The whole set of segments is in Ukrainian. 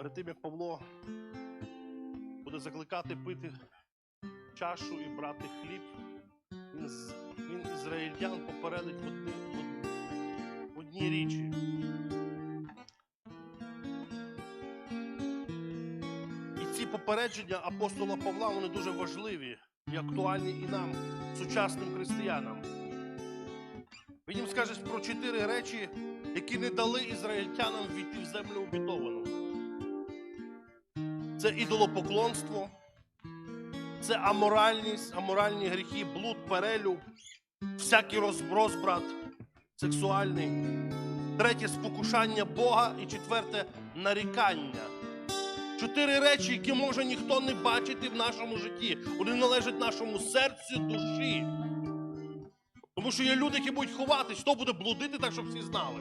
перед тим, як Павло буде закликати пити чашу і брати хліб, він, він ізраїльтян попередить в, одни, в од- в одній річі. І ці попередження апостола Павла вони дуже важливі і актуальні і нам, сучасним християнам. Він їм скаже про чотири речі, які не дали ізраїльтянам війти в землю обітовану. Це ідолопоклонство, це аморальність, аморальні гріхи, блуд, перелюб, всякий розброс, брат, сексуальний. Третє спокушання Бога. І четверте нарікання. Чотири речі, які може ніхто не бачити в нашому житті. Вони належать нашому серцю, душі. Тому що є люди, які будуть ховатись, хто буде блудити так, щоб всі знали.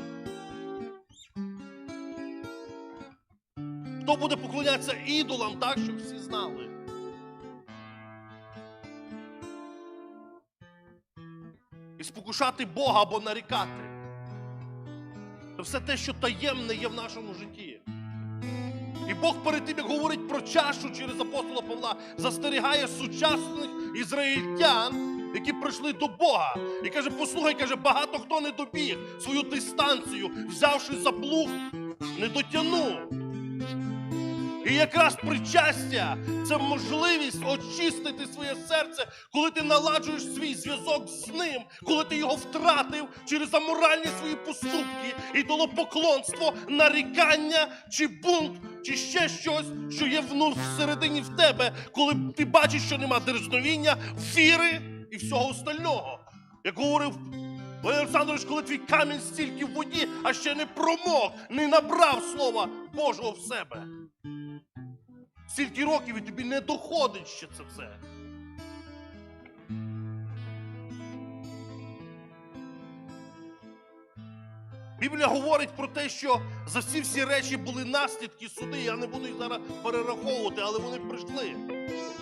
Хто буде поклонятися ідолам так, щоб всі знали. І спокушати Бога або нарікати. Це все те, що таємне є в нашому житті. І Бог перед тим, як говорить про чашу через апостола Павла, застерігає сучасних ізраїльтян, які прийшли до Бога. І каже: послухай, каже, багато хто не добіг свою дистанцію, взявши за плуг, не дотягнув. І якраз причастя це можливість очистити своє серце, коли ти наладжуєш свій зв'язок з ним, коли ти його втратив через аморальні свої поступки, ідолопоклонство, нарікання чи бунт, чи ще щось, що є вну- всередині в тебе, коли ти бачиш, що нема дерзновіння, віри і всього остального. Як говорив Валерій Олександрович, коли твій камінь стільки в воді, а ще не промок, не набрав слова Божого в себе. Стільки років і тобі не доходить ще це все. Біблія говорить про те, що за всі всі речі були наслідки суди. Я не буду їх зараз перераховувати, але вони прийшли.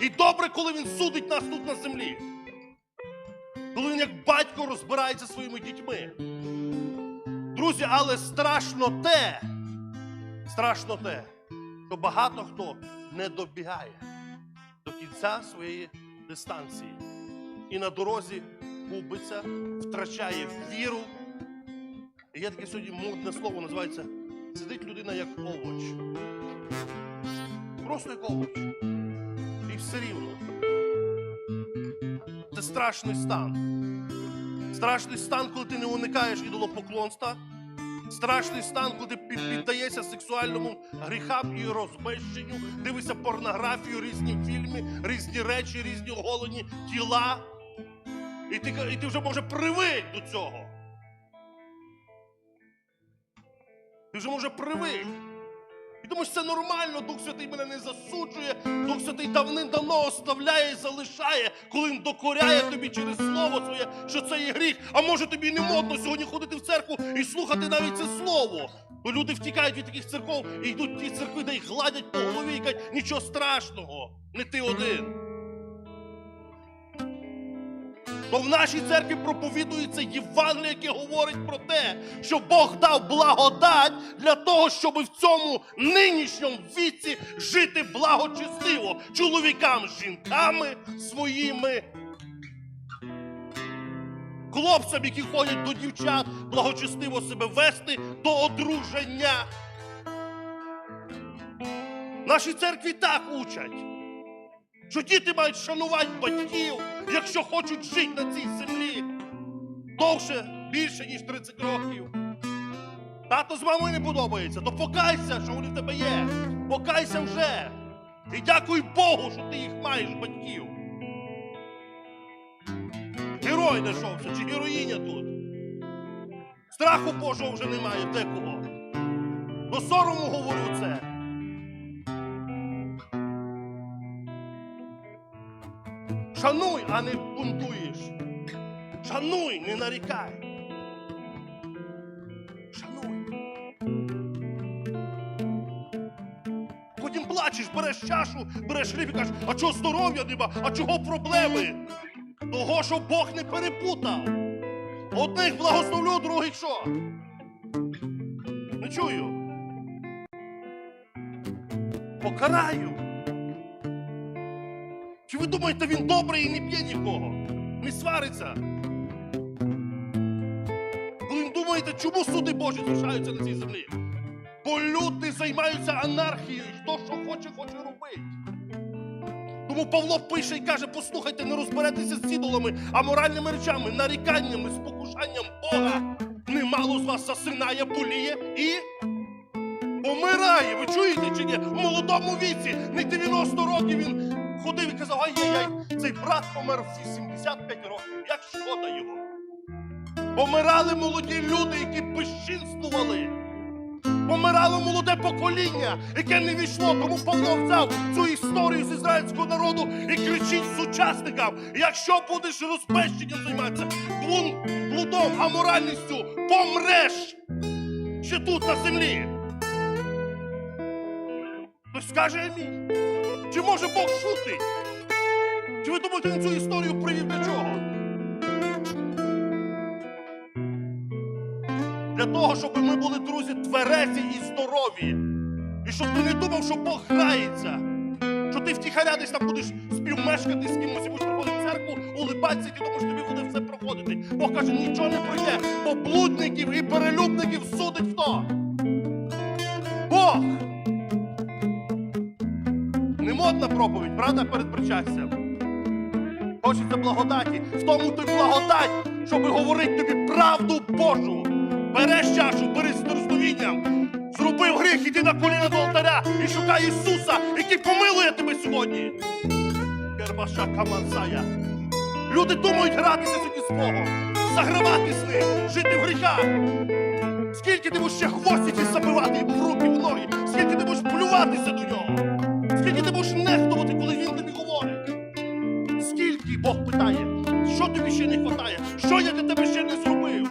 І добре, коли він судить нас тут на землі. Коли він як батько розбирається своїми дітьми. Друзі, але страшно те, страшно те, що багато хто не добігає до кінця своєї дистанції. І на дорозі губиться, втрачає віру. І є таке сьогодні модне слово, називається сидить людина як овоч. Просто як овоч. І все рівно. Це страшний стан. Страшний стан, коли ти не уникаєш ідолопоклонства. Страшний стан, куди піддається сексуальному гріхам і розбещенню, дивишся порнографію, різні фільми, різні речі, різні оголені тіла. І ти, і ти вже може привик до цього. Ти вже може привик. І думаєш, це нормально, Дух Святий мене не засуджує, Дух Святий давним-давно оставляє і залишає, коли він докоряє тобі через слово своє, що це є гріх. А може тобі не модно сьогодні ходити в церкву і слухати навіть це слово. Бо люди втікають від таких церков і йдуть в ті церкви, де їх гладять по голові і кажуть, нічого страшного, не ти один. То в нашій церкві проповідується Євангеліє, яке говорить про те, що Бог дав благодать для того, щоб в цьому нинішньому віці жити благочестиво чоловікам жінками своїми. Хлопцям, які ходять до дівчат, благочестиво себе вести до одруження. В нашій церкві так учать що діти мають шанувати батьків, якщо хочуть жити на цій землі довше, більше, ніж 30 років. Тато з мамою не подобається, то покайся, що вони в тебе є. Покайся вже. І дякуй Богу, що ти їх маєш, батьків. Герой знайшовся, чи героїня тут. Страху Божого вже немає декого. До сорому говорю це. Шануй, а не бунтуєш. Шануй, не нарікай. Шануй. Потім плачеш, береш чашу, береш хліб і кажеш, а чого здоров'я нема, а чого проблеми? Того, що Бог не перепутав. Одних благословлю, других що? Не чую. покараю. Чи ви думаєте, він добрий і не б'є нікого? Не свариться? Ви думаєте, чому суди Божі залишаються на цій землі? Бо люди займаються анархією, хто що хоче, хоче робити. Тому Павло пише і каже: послухайте, не розберетеся з ідолами, моральними речами, наріканнями, спокушанням Бога. Немало з вас засинає, боліє і помирає. Ви чуєте чи ні? В молодому віці, не 90 років він ходив і казав, ай-яй-яй, цей брат помер в 85 років. Як шкода його. Помирали молоді люди, які безчинствували. Помирало молоде покоління, яке не війшло. Тому Павло цю історію з ізраїльського народу і кричить сучасникам: якщо будеш розпещенням займатися, блудом, аморальністю, помреш ще тут на землі. Хтось скаже амінь. Чи може Бог шутить? Чи ви думаєте, він цю історію привів для чого? Для того, щоб ми були, друзі, тверезі і здорові. І щоб ти не думав, що Бог грається. Що ти втіхаря десь там будеш співмешкати з кимось і будеш приходити в церкву, улибатися, ти думаєш, тобі буде все проходити. Бог каже, нічого не пройде, бо блудників і перелюбників судить хто? Бог! Не модна проповідь, правда, перед причастям? Хочеться благодаті. В тому то й благодать, щоб говорити тобі правду Божу. Береш чашу, бери з дорозумінням. Зробив гріх, іди на коліна до алтаря і шукай Ісуса, який помилує тебе сьогодні. Кербаша Камансая. Люди думають гратися сьогодні з Богом, загравати з ним, жити в гріхах. Скільки ти будеш ще хвостики забивати йому в руки, в ноги, скільки ти будеш плюватися до нього, скільки ти будеш нехтувати, коли він тобі говорить. Скільки Бог питає, що тобі ще не вистачає, що я для тебе ще не зробив.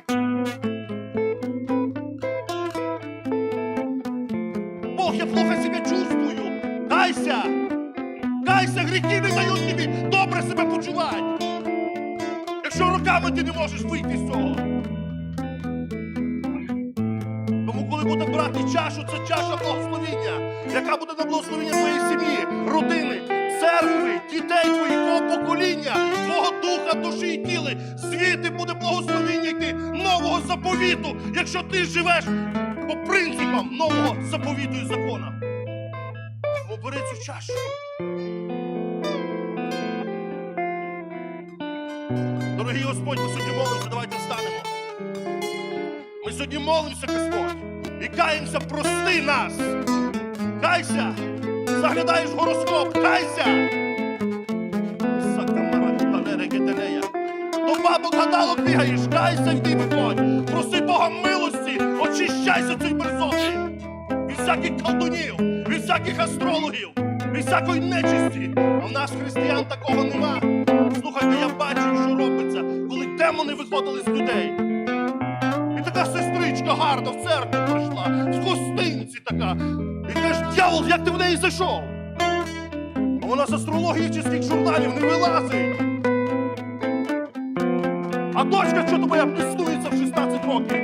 Бог, я плохо себе чувствую. Кайся! Кайся, гріхи не дають тобі добре себе почувати. Якщо роками ти не можеш вийти з цього. Буде брати чашу, це чаша благословіння, яка буде на благословіння твоєї сім'ї, родини, церкви, дітей твоїх, твого покоління, твого духа, душі і тіли. Звідти буде благословіння йти нового заповіту, якщо ти живеш по принципам нового заповіту і закона. Тому бери цю чашу. Дорогий Господь, ми сьогодні молимося, давайте встанемо. Ми сьогодні молимося, Господь, і каємося, прости нас. Кайся! Заглядаєш гороскоп, кайся! До бабок гадалок бігаєш, кайся, йди виходь. Проси Бога милості, очищайся цієї мерзоти. Від всяких колдунів, від всяких астрологів, від всякої нечисті. А в нас християн такого нема. Слухайте, я бачу, що робиться, коли демони виходили з людей. Така сестричка гарна в церкву прийшла, в гостинці така. І каже, дьявол, як ти в неї зайшов? А вона з тих журналів не вилазить. А дочка що то моя піснується в 16 років.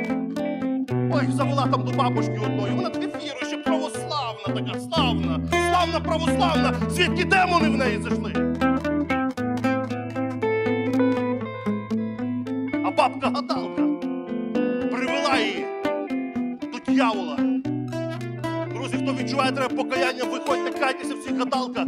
Ой, завела там до бабушки одної. Вона така віруюча, православна така, славна, славна православна. Звідки демони в неї зайшли? А бабка гадалка треба покаяння, виходьте, кайтеся всі гадалка.